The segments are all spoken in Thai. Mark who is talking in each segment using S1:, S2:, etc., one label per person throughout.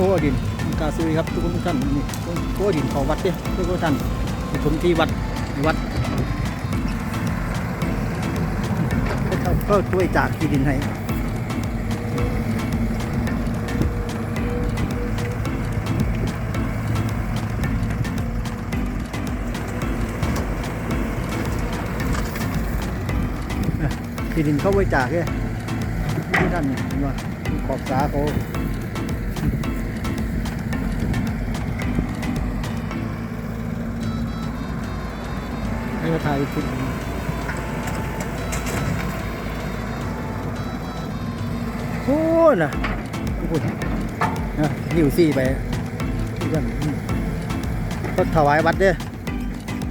S1: คดินกาซุยครับทุกคนท่านนี่โคดินเขาวัดเด้ทุกคนทุกท่านไปชมที่วัดวัดเขาก็ช่วยจากที่ดินให้ที่ดินเขาไว้จากเนี่ยที่ท่านเห็นว่าขอบสาเขา ให้มาถ่ายคุณโอ้น่ะโอ้ยนะหิวซี่ไปที่กันก็ถวายวัดเด้อ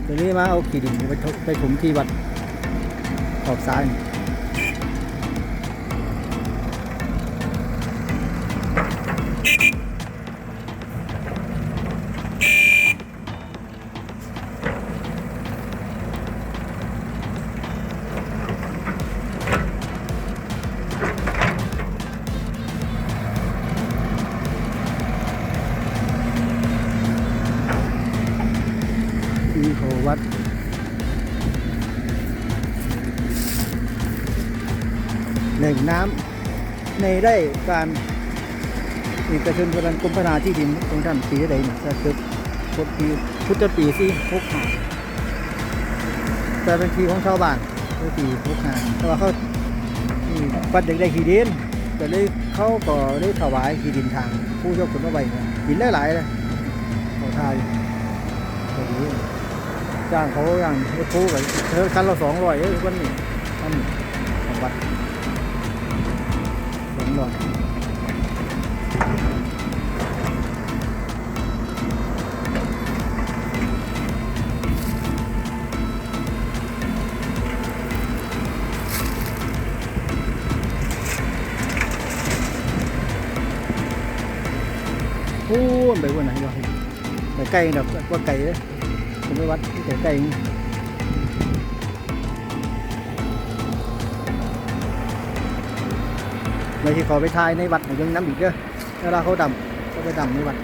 S1: เดี๋ยวนี้มาเอาขีดินไปไปถมที่วัดขอบซ้าย น้ำในได้การเอกชนกำลังกรมพัฒนาที่ดินตรงท่านปีใดเนี่ยจะเกิดพุทธปีพุทธปีที่หกห้าแต่เป็นทีของชาวบ้านพุทธปีหกห้าแต่ว่าเขานี่วัดอยากได้ที่ดินก็เลยเขาก็ได้ถวายที่ดินทาง ผู้เจ้าขุนเอาไว้เนี่ยดินหลายๆเลยขอทายก็ดีจ้างเขาอย่างไอ้ผู้กับเธอคันละสองร้อยเอ้ยวันนี้ ไกลดอกว่าไกลเลยผมไปวัดไกลไกลๆนี่ไม่ขอไปทายในวัดยังน้ำอีกเด้อเวลาเขาดำเขาไปดำในวัด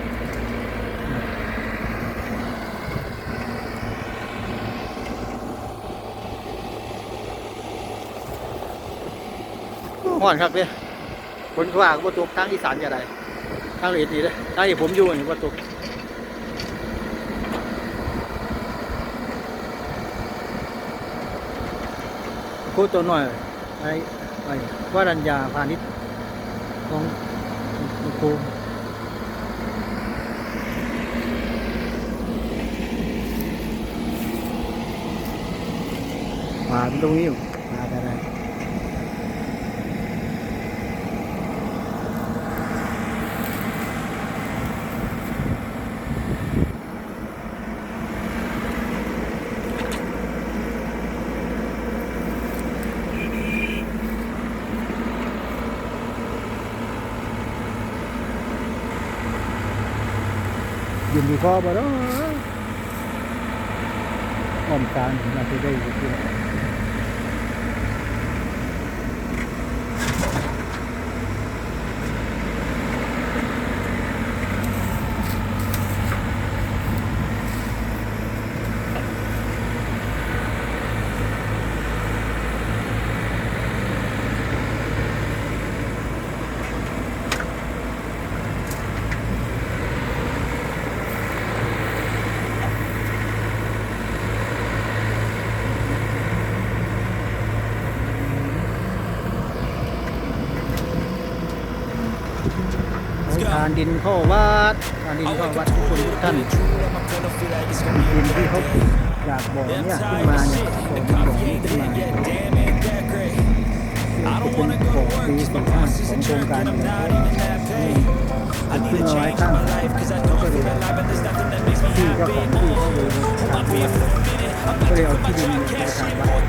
S1: ห่อนครับเนี่ยคนว่าก็ตกทางอีสานจะได้ทางเอียดดีเลยทางที่ผมอยู่นี่ว่าตก คตรตัวหน่อยไอ้ไอ้วรัญญาพาณิชย์ของครูป่านตรงนี้อยู่ป่าอะไร ยืนดีคอบ่เนาะอ้อมการน่าจะได้อยู่ที่ทาน ดินเข้าวัดทานดินเข้าวัดทุกคนทุกท่านดินที่เขาอยากบอกเนี่ยขึ้นมาเนี่ยบอกมันบอกนี้ขึ้นมาเนี่ยจะเป็นบอกปีสองห้าของโครงการเนี่ยมันขึ้นมาไว้ข้างเขาก็เลยที่เจ้าของที่เขาเลยทำที่ก็เลยเอาที่ดินไปทำวัด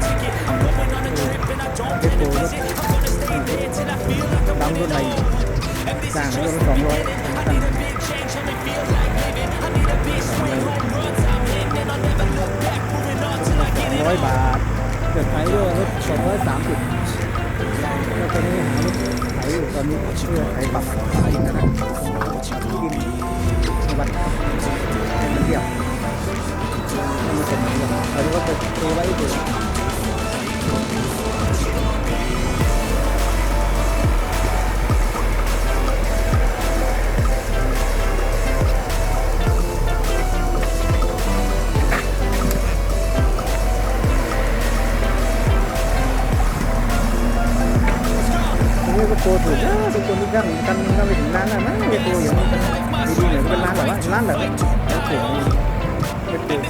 S1: เออเด็กโตแล้วดังรถไห ต่างกันสองร้อยสองร้อยบาทเกิดไปด้วยรถสองร้อยสามสิบแล้วตอนนี้หารถไก่ตอนนี้เชื่อไถปรับไถนะครับที่ดินวัดเป็นเรียบ ปรับที่ดินช่างกันก็ไปถึงร้านแล้วมั้งเรียกตัวอย่างนี้ดีๆหน่อยเป็นร้านเหรอวะร้านเหรอแล้วเสียงเรียกตัว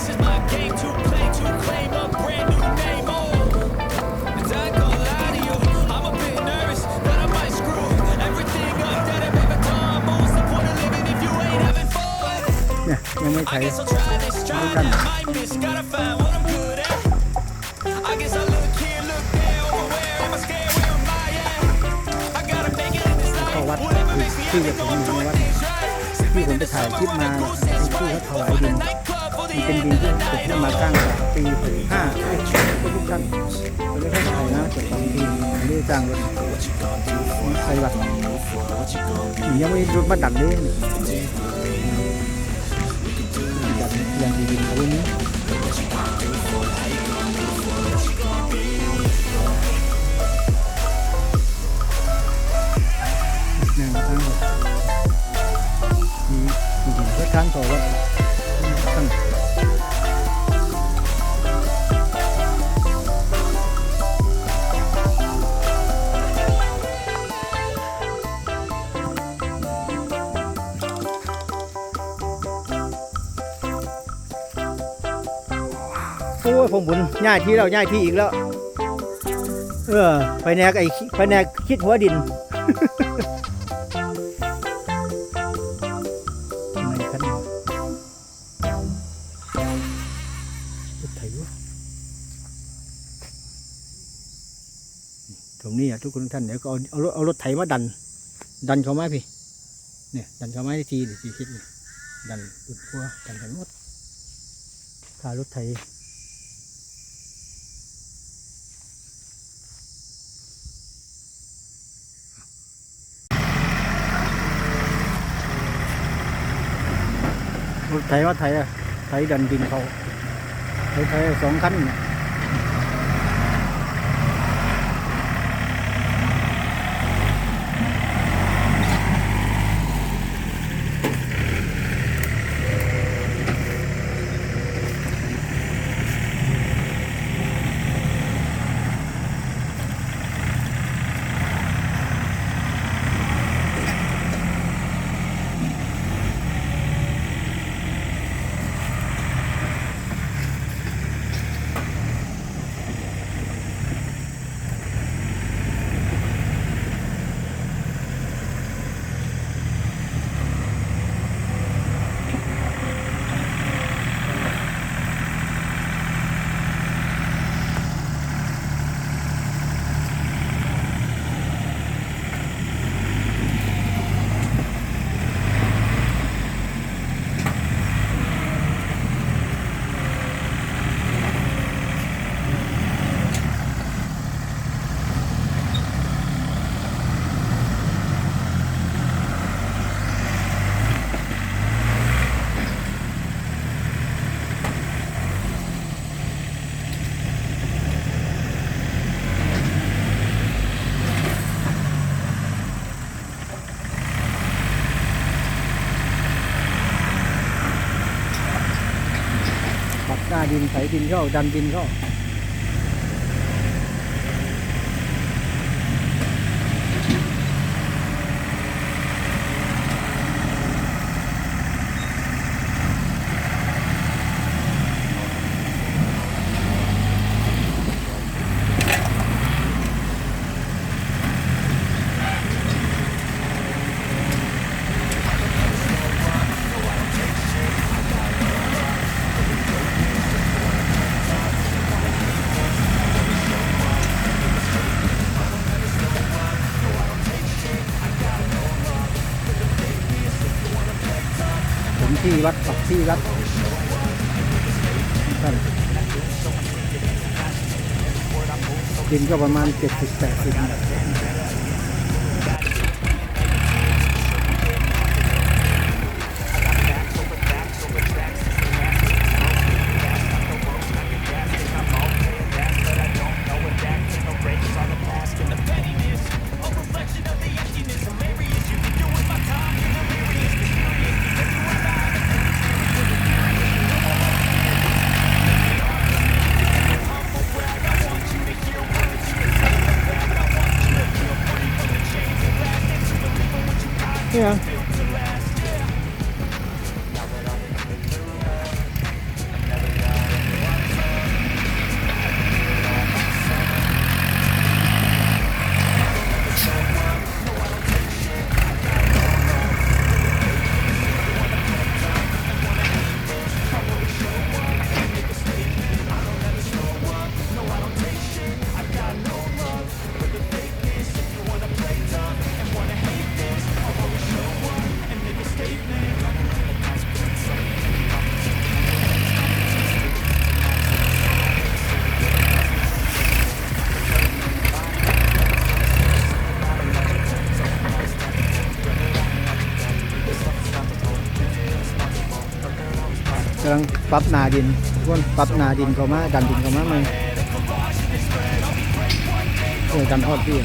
S1: เนี่ยยังไม่ใช้ไม่ทัน ที่จะถึงในวัดที่ผมไปถ่ายคลิปมาที่เขาถวายดินมันเป็นดินที่ขุดขึ้นมาตั้งแต่ปีห้าทุกท่านผมไม่ค่อยถ่ายนะแต่บางทีไม่ได้จ้างรถใครวัดยังไม่รถมาดัดเลยดัดอย่างดีๆเขานี้นั่ง ดีๆก็ข้างต่อว่าข้างโอ้ยผมบุญย้ายที่แล้วย้ายที่อีกแล้ว เออ ไปแนกไอ้ไปแนกคิดหัวดิน รงนี้อะทุกคนทุกท่านเดี๋ยวก็เอาเอารถเอารถไถมาดัน ดันเขาไมาพี่เนี่ยดันเขาไมาที่ทีหรือทีคิดนี่ดันดุดหัวดันกันหมดขารถไถรถไถว่าไถอะไถดันดินเขาไถไถสองคันเนี่ย ดินไถดินเข้าดันดินเข้า ที่วัดออกที่วัดดินก็ประมาณเจ็ดสิบแปดสิบำลังปรับนาดินทุกคนปรับนาดินเข้ามาดันดินเข้ามาใหม่เพื่อกันทอดพี่